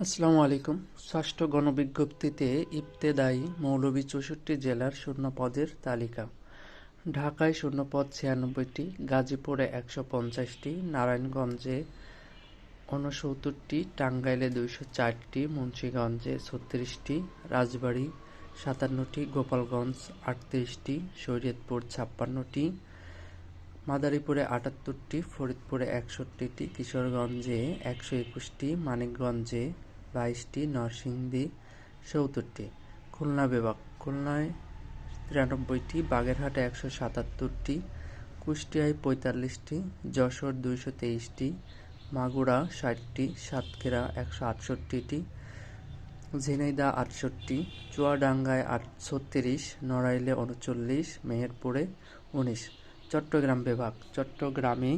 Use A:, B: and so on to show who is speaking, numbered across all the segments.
A: আসসালামু আলাইকুম। ষষ্ঠ গণবিজ্ঞপ্তিতে ইবতেদায়ী মৌলভী চৌষট্টি জেলার শূন্য পদের তালিকা। ঢাকায় শূন্যপদ ছিয়ানব্বইটি, গাজীপুরে একশো পঞ্চাশটি, নারায়ণগঞ্জে ঊনসত্তরটি টাঙ্গাইলে দুইশো চারটি, মুন্সীগঞ্জে ছত্রিশটি, রাজবাড়ী সাতান্নটি, গোপালগঞ্জ আটত্রিশটি, শরীয়তপুর ছাপ্পান্নটি মাদারীপুরে আটাত্তরটি, ফরিদপুরে একষট্টিটি, কিশোরগঞ্জে একশো একুশটি, মানিকগঞ্জে বাইশটি, নরসিংদী সত্তরটি খুলনা বিভাগ। খুলনায় তিরানব্বইটি, বাগেরহাটে একশো সাতাত্তরটি, কুষ্টিয়ায় পঁয়তাল্লিশটি, যশোর দুইশো তেইশটি, মাগুরা ষাটটি, সাতক্ষীরা একশো আটষট্টিটি ঝিনাইদা আটষট্টি, চুয়াডাঙ্গায় আট ছত্রিশ, নড়াইলে উনচল্লিশ, মেহেরপুরে উনিশ। চট্টগ্রাম বিভাগ। চট্টগ্রামে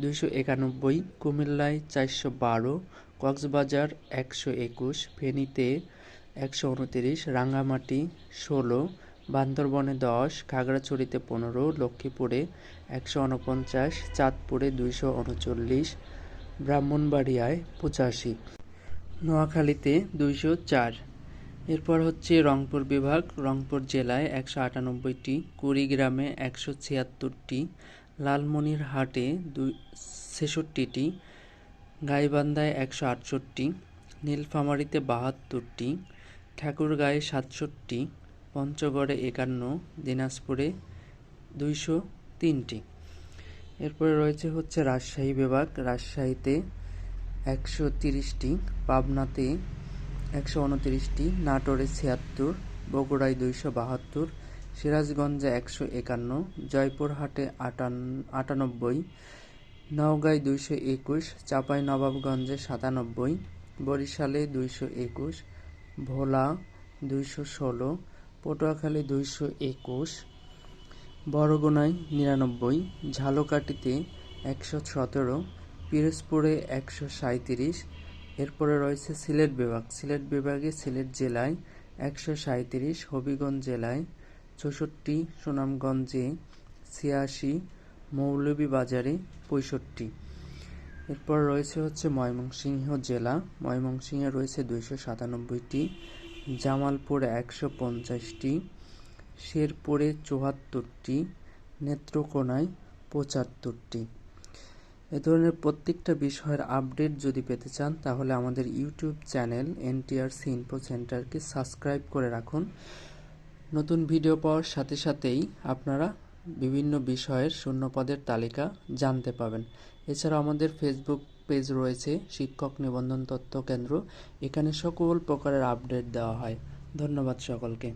A: দুইশো একানব্বই, কুমিল্লায় চারশো বারো, কক্সবাজার একশো একুশ, ফেনীতে একশো উনতিরিশ, রাঙ্গামাটি ষোলো, বান্দরবনে দশ, খাগড়াছড়িতে পনেরো, লক্ষ্মীপুরে একশো উনপঞ্চাশ, চাঁদপুরে দুইশো উনচল্লিশ, ব্রাহ্মণবাড়িয়ায় পঁচাশি। নোয়াখালীতে দুইশো চার। এরপর হচ্ছে রংপুর বিভাগ, রংপুর জেলায় একশো আটানব্বইটি, কুড়িগ্রামে একশো ছিয়াত্তরটি, লালমনিরহাটে দুই ছেষট্টিটি, গাইবান্ধায় একশো আটষট্টি, নীলফামারীতে বাহাত্তরটি, ঠাকুরগাঁয়ে সাতষট্টি, পঞ্চগড়ে একান্ন, দিনাজপুরে দুইশো তিনটি। এরপরে রয়েছে হচ্ছে রাজশাহী বিভাগ, রাজশাহীতে একশো তিরিশটি, পাবনাতে একশো উনতিরিশটি নাটোরে ছিয়াত্তর, বগুড়ায় দুইশো বাহাত্তর, সিরাজগঞ্জে একশো একান্ন, জয়পুরহাটে আটান, আটানব্বই, নওগাঁয় দুইশো একুশ, চাঁপাই নবাবগঞ্জে সাতানব্বই, বরিশালে দুইশো একুশ, ভোলা দুইশো ষোলো, পটুয়াখালী দুইশো একুশ, বরগুনায় নিরানব্বই, ঝালকাঠিতে একশো সতেরো, পিরোজপুরে একশো সাঁইত্রিশ এরপরে রয়েছে সিলেট বিভাগ। সিলেট বিভাগে সিলেট জেলায় একশো সাঁইত্রিশ, হবিগঞ্জ জেলায় চৌষট্টি, সুনামগঞ্জে ছিয়াশি, মৌলভীবাজারে পঁয়ষট্টি। এরপর রয়েছে হচ্ছে ময়মনসিংহ জেলা। ময়মনসিংহে রয়েছে দুইশো সাতানব্বইটি, জামালপুরে একশো পঞ্চাশটি, শেরপুরে চুয়াত্তরটি, নেত্রকোনায় পঁচাত্তরটি। এ ধরনের প্রত্যেকটা বিষয়ের আপডেট যদি পেতে চান, তাহলে আমাদের ইউটিউব চ্যানেল এনটিআরসি ইনফো সেন্টারকে সাবস্ক্রাইব করে রাখুন। নতুন ভিডিও পাওয়ার সাথে সাথেই আপনারা বিভিন্ন বিষয়ের শূন্যপদের তালিকা জানতে পাবেন। এছাড়া আমাদের ফেসবুক পেজ রয়েছে, শিক্ষক নিবন্ধন তথ্য কেন্দ্র। এখানে সকল প্রকারের আপডেট দেওয়া হয়। ধন্যবাদ সকলকে।